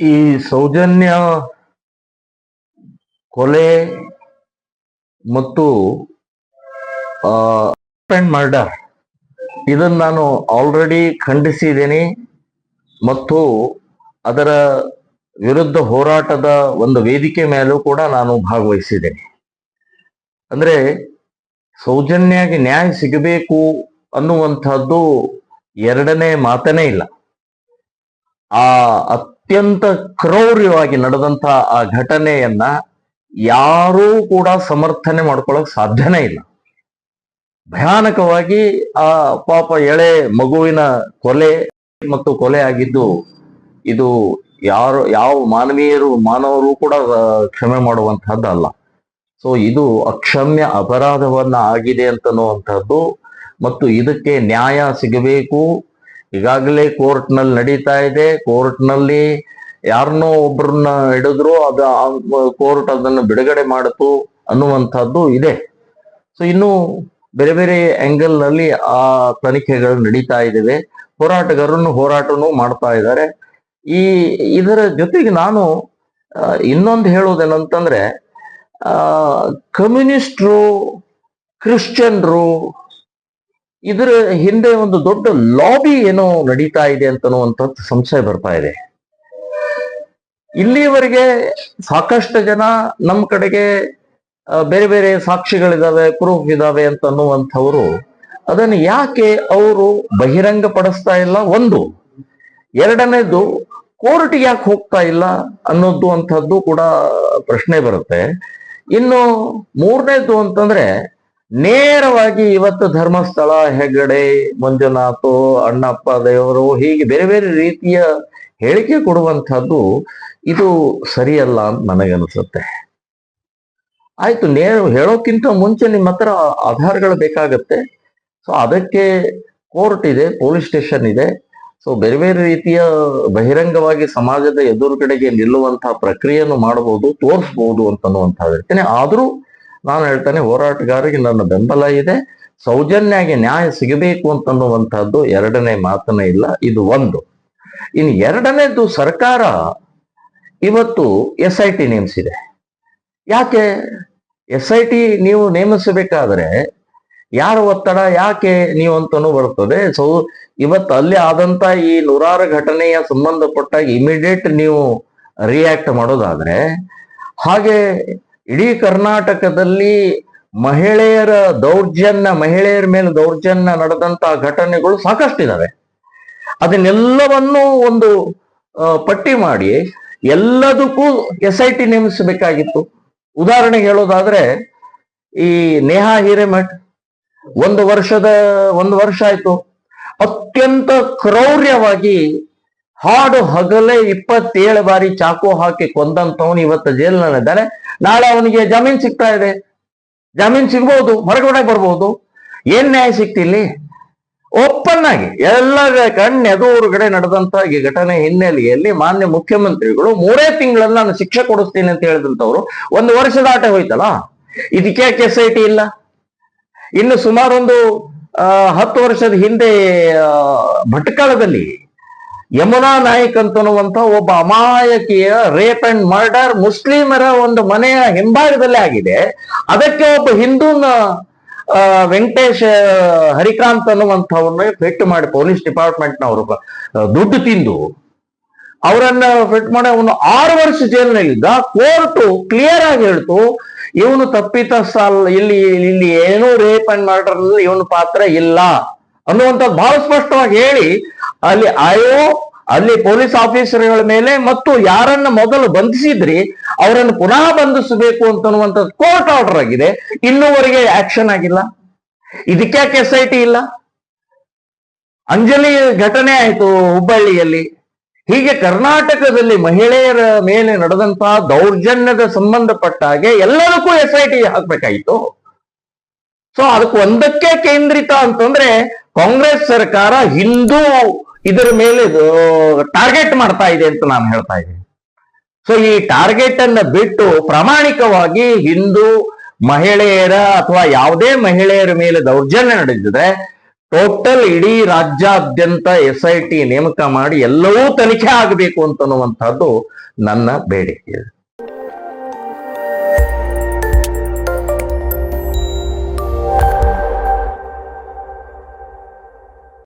ಈ ಸೌಜನ್ಯ ಕೊಲೆ ಮತ್ತು ಮರ್ಡರ್ ಇದನ್ನು ನಾನು ಆಲ್ರೆಡಿ ಖಂಡಿಸಿದ್ದೀನಿ ಮತ್ತು ಅದರ ವಿರುದ್ಧ ಹೋರಾಟದ ಒಂದು ವೇದಿಕೆ ಮೇಲೂ ಕೂಡ ನಾನು ಭಾಗವಹಿಸಿದ್ದೇನೆ. ಅಂದ್ರೆ ಸೌಜನ್ಯಾಗಿ ನ್ಯಾಯ ಸಿಗಬೇಕು ಅನ್ನುವಂಥದ್ದು ಎರಡನೇ ಮಾತನೇ ಇಲ್ಲ. ಆ ಅತ್ಯಂತ ಕ್ರೌರ್ಯವಾಗಿ ನಡೆದಂತ ಆ ಘಟನೆಯನ್ನ ಯಾರೂ ಕೂಡ ಸಮರ್ಥನೆ ಮಾಡ್ಕೊಳ್ಳೋಕೆ ಸಾಧ್ಯನೇ ಇಲ್ಲ. ಭಯಾನಕವಾಗಿ ಆ ಪಾಪ ಎಳೆ ಮಗುವಿನ ಕೊಲೆ ಮತ್ತು ಕೊಲೆ ಆಗಿದ್ದು ಇದು ಯಾರು, ಯಾವ ಮಾನವೀಯರು, ಮಾನವರು ಕೂಡ ಕ್ಷಮೆ ಮಾಡುವಂತಹದ್ದಲ್ಲ ಸೊ ಇದು ಅಕ್ಷಮ್ಯ ಅಪರಾಧವನ್ನ ಆಗಿದೆ ಅಂತನ್ನುವಂಥದ್ದು ಮತ್ತು ಇದಕ್ಕೆ ನ್ಯಾಯ ಸಿಗಬೇಕು ಈಗಾಗಲೇ ಕೋರ್ಟ್ನಲ್ಲಿ ನಡೀತಾ ಇದೆ. ಕೋರ್ಟ್ನಲ್ಲಿ ಯಾರನ್ನೋ ಒಬ್ಬರನ್ನ ಹಿಡಿದ್ರು ಅದ ಕೋರ್ಟ್ ಅದನ್ನು ಬಿಡುಗಡೆ ಮಾಡಿತು ಅನ್ನುವಂಥದ್ದು ಇದೆ. ಸೊ ಇನ್ನು ಬೇರೆ ಬೇರೆ ಆಂಗಲ್ನಲ್ಲಿ ಆ ತನಿಖೆಗಳು ನಡೀತಾ ಇದ್ದಾವೆ ಹೋರಾಟಗಾರರನ್ನು ಹೋರಾಟನೂ ಮಾಡ್ತಾ ಇದ್ದಾರೆ. ಈ ಇದರ ಜೊತೆಗೆ ನಾನು ಇನ್ನೊಂದು ಹೇಳೋದೇನಂತಂದ್ರೆ ಕಮ್ಯುನಿಸ್ಟ್ರು, ಕ್ರಿಶ್ಚಿಯನ್ರು ಇದರ ಹಿಂದೆ ಒಂದು ದೊಡ್ಡ ಲಾಬಿ ಏನೋ ನಡೀತಾ ಇದೆ ಅಂತನ್ನುವಂಥದ್ದು ಸಂಶಯ ಬರ್ತಾ ಇದೆ. ಇಲ್ಲಿಯವರೆಗೆ ಸಾಕಷ್ಟು ಜನ ನಮ್ಮ ಕಡೆಗೆ ಬೇರೆ ಬೇರೆ ಸಾಕ್ಷಿಗಳಿದಾವೆ ಪ್ರೂಫ್ ಇದಾವೆ ಅಂತ ಅನ್ನುವಂಥವ್ರು ಅದನ್ನು ಯಾಕೆ ಅವರು ಬಹಿರಂಗ ಪಡಿಸ್ತಾ ಇಲ್ಲ? ಒಂದು, ಎರಡನೇದು ಕೋರ್ಟ್ ಯಾಕೆ ಹೋಗ್ತಾ ಇಲ್ಲ ಅನ್ನೋದು ಅಂಥದ್ದು ಕೂಡ ಪ್ರಶ್ನೆ ಬರುತ್ತೆ. ಇನ್ನು ಮೂರನೇದು ಅಂತಂದ್ರೆ ನೇರವಾಗಿ ಇವತ್ತು ಧರ್ಮಸ್ಥಳ ಹೆಗಡೆ, ಮಂಜುನಾಥು, ಅಣ್ಣಪ್ಪ ದೇವರು ಹೀಗೆ ಬೇರೆ ಬೇರೆ ರೀತಿಯ ಹೇಳಿಕೆ ಕೊಡುವಂಥದ್ದು ಇದು ಸರಿಯಲ್ಲ ಅಂತ ನನಗನ್ಸುತ್ತೆ. ಆಯ್ತು ನೇರ ಹೇಳೋಕ್ಕಿಂತ ಮುಂಚೆ ನಿಮ್ಮ ಹತ್ರ ಆಧಾರಗಳು ಬೇಕಾಗತ್ತೆ. ಸೊ ಅದಕ್ಕೆ ಕೋರ್ಟ್ ಇದೆ, ಪೊಲೀಸ್ ಸ್ಟೇಷನ್ ಇದೆ. ಸೊ ಬೇರೆ ಬೇರೆ ರೀತಿಯ ಬಹಿರಂಗವಾಗಿ ಸಮಾಜದ ಎದುರುಗಡೆಗೆ ನಿಲ್ಲುವಂತಹ ಪ್ರಕ್ರಿಯೆಯನ್ನು ಮಾಡಬಹುದು ತೋರಿಸಬಹುದು ಅಂತನ್ನುವಂತಹ ಹೇಳ್ತೇನೆ ಆದ್ರೂ ನಾನು ಹೇಳ್ತೇನೆ, ಹೋರಾಟಗಾರರಿಗೆ ನನ್ನ ಬೆಂಬಲ ಇದೆ. ಸೌಜನ್ಯಾಗಿ ನ್ಯಾಯ ಸಿಗಬೇಕು ಅಂತನ್ನುವಂಥದ್ದು ಎರಡನೇ ಮಾತನೇ ಇಲ್ಲ, ಇದು ಒಂದು. ಇನ್ನು ಎರಡನೇದು ಸರ್ಕಾರ, ಇವತ್ತು ಎಸ್ ಐ ಟಿ ನೇಮಿಸಿದೆ. ಯಾಕೆ? ಎಸ್ ಐ ಟಿ ನೀವು ನೇಮಿಸಬೇಕಾದ್ರೆ ಯಾರ ಒತ್ತಡ, ಯಾಕೆ ನೀವು ಅಂತನೂ ಬರ್ತದೆ. ಸೊ, ಇವತ್ತು ಅಲ್ಲಿ ಆದಂತ ಈ ನೂರಾರು ಘಟನೆಯ ಸಂಬಂಧಪಟ್ಟಾಗ ಇಮಿಡಿಯೇಟ್ ನೀವು ರಿಯಾಕ್ಟ್ ಮಾಡೋದಾದ್ರೆ, ಹಾಗೆ ಇಡೀ ಕರ್ನಾಟಕದಲ್ಲಿ ಮಹಿಳೆಯರ ದೌರ್ಜನ್ಯ, ಮಹಿಳೆಯರ ಮೇಲೆ ದೌರ್ಜನ್ಯ ನಡೆದಂತಹ ಘಟನೆಗಳು ಸಾಕಷ್ಟು ಸಾಕಷ್ಟಿದಾವೆ. ಅದನ್ನೆಲ್ಲವನ್ನೂ ಒಂದು ಪಟ್ಟಿ ಮಾಡಿ ಎಲ್ಲದಕ್ಕೂ ಎಸ್ ಐ ಟಿ ನೇಮಿಸಬೇಕಾಗಿತ್ತು. ಉದಾಹರಣೆಗೆ ಹೇಳೋದಾದ್ರೆ, ಈ ನೇಹಾ ಹಿರೇಮಠ್, ಒಂದು ವರ್ಷದ, ಒಂದು ವರ್ಷ ಆಯ್ತು. ಅತ್ಯಂತ ಕ್ರೌರ್ಯವಾಗಿ ಹಾಡು ಹಗಲೇ ಇಪ್ಪತ್ತೇಳು ಬಾರಿ ಚಾಕು ಹಾಕಿ ಕೊಂದಂತವನು ಇವತ್ತು ಜೈಲಿನಲ್ಲಿದ್ದಾನೆ. ನಾಳೆ ಅವನಿಗೆ ಜಾಮೀನ್ ಸಿಗ್ತಾ ಇದೆ. ಜಾಮೀನ್ ಸಿಗ್ಬಹುದು ಹೊರಗಡೆ ಬರ್ಬೋದು. ಏನ್ ನ್ಯಾಯ ಸಿಕ್ತಿಲ್ಲಿ ಓಪನ್ ಆಗಿ ಎಲ್ಲರ ಕಣ್ಣೆದುರುಗಡೆ ನಡೆದಂತ ಈ ಘಟನೆ ಹಿನ್ನೆಲೆಯಲ್ಲಿ ಮಾನ್ಯ ಮುಖ್ಯಮಂತ್ರಿಗಳು ಮೂರೇ ತಿಂಗಳಲ್ಲಿ ನಾನು ಶಿಕ್ಷೆ ಕೊಡಿಸ್ತೀನಿ ಅಂತ ಹೇಳಿದಂತವ್ರು ಒಂದು ವರ್ಷದ ಆಟ ಹೋಯ್ತಲ್ಲ? ಇದಕ್ಕೆ ಎಸ್ ಐ ಟಿ ಇಲ್ಲ? ಇನ್ನು ಸುಮಾರೊಂದು ಹತ್ತು ವರ್ಷದ ಹಿಂದೆ ಭಟ್ಕಳದಲ್ಲಿ ಯಮುನಾ ನಾಯಕ್ ಅಂತನ್ನುವಂತ ಒಬ್ಬ ಅಮಾಯಕಿಯ ರೇಪ್ ಅಂಡ್ ಮರ್ಡರ್ ಮುಸ್ಲಿಮರ ಒಂದು ಮನೆಯ ಹಿಂಭಾಗದಲ್ಲಿ ಆಗಿದೆ. ಅದಕ್ಕೆ ಒಬ್ಬ ಹಿಂದೂನ ವೆಂಕಟೇಶ್, ಹರಿಕಾಂತ್ ಅನ್ನುವಂಥವ್ರನ್ನ ಫಿಟ್ ಮಾಡಿ ಪೊಲೀಸ್ ಡಿಪಾರ್ಟ್ಮೆಂಟ್ನವರು ದುಡ್ಡು ತಿಂದು ಅವರನ್ನ ಫಿಟ್ ಮಾಡಿ ಅವನು ಆರು ವರ್ಷ ಜೈಲಿನಲ್ಲಿದ್ದ. ಕೋರ್ಟು ಕ್ಲಿಯರ್ ಆಗಿ ಹೇಳ್ತು, ಇವನು ತಪ್ಪಿತ ಸಾಲ್, ಇಲ್ಲಿ ಇಲ್ಲಿ ಏನೂ ರೇಪ್ ಅಂಡ್ ಮರ್ಡರ್ ಇವನು ಪಾತ್ರ ಇಲ್ಲ ಅನ್ನುವಂಥದ್ದು ಬಹಳ ಸ್ಪಷ್ಟವಾಗಿ ಹೇಳಿ ಅಲ್ಲಿ ಆಯೋ, ಅಲ್ಲಿ ಪೊಲೀಸ್ ಆಫೀಸರ್ಗಳ ಮೇಲೆ ಮತ್ತು ಯಾರನ್ನ ಮೊದಲು ಬಂಧಿಸಿದ್ರಿ, ಅವರನ್ನು ಪುನಃ ಬಂಧಿಸಬೇಕು ಅಂತನ್ನುವಂಥದ್ದು ಕೋರ್ಟ್ ಆರ್ಡರ್ ಆಗಿದೆ. ಇನ್ನೂವರೆಗೆ ಆಕ್ಷನ್ ಆಗಿಲ್ಲ. ಇದಕ್ಕ್ಯಾಕೆ ಎಸ್ ಐ ಟಿ ಇಲ್ಲ? ಅಂಜಲಿ ಘಟನೆ ಆಯಿತು ಹುಬ್ಬಳ್ಳಿಯಲ್ಲಿ. ಹೀಗೆ ಕರ್ನಾಟಕದಲ್ಲಿ ಮಹಿಳೆಯರ ಮೇಲೆ ನಡೆದಂತಹ ದೌರ್ಜನ್ಯದ ಸಂಬಂಧಪಟ್ಟ ಹಾಗೆ ಎಲ್ಲದಕ್ಕೂ ಎಸ್ ಐ ಟಿ ಹಾಕ್ಬೇಕಾಯಿತು ಸೊ ಅದಕ್ಕೆ ಒಂದಕ್ಕೆ ಕೇಂದ್ರಿತ ಅಂತಂದ್ರೆ ಕಾಂಗ್ರೆಸ್ ಸರ್ಕಾರ ಹಿಂದೂ ಇದರ ಮೇಲೆ ಟಾರ್ಗೆಟ್ ಮಾಡ್ತಾ ಇದೆ ಅಂತ ನಾನು ಹೇಳ್ತಾ ಇದ್ದೀನಿ. ಸೊ ಈ ಟಾರ್ಗೆಟ್ ಅನ್ನ ಬಿಟ್ಟು ಪ್ರಾಮಾಣಿಕವಾಗಿ ಹಿಂದೂ ಮಹಿಳೆಯರ ಅಥವಾ ಯಾವುದೇ ಮಹಿಳೆಯರ ಮೇಲೆ ದೌರ್ಜನ್ಯ ನಡೆದಿದ್ರೆ ಟೋಟಲ್ ಇಡೀ ರಾಜ್ಯಾದ್ಯಂತ ಎಸ್ ಐ ಟಿ ನೇಮಕ ಮಾಡಿ ಎಲ್ಲವೂ ತನಿಖೆ ಆಗಬೇಕು ಅಂತನ್ನುವಂತಹದ್ದು ನನ್ನ ಬೇಡಿಕೆ.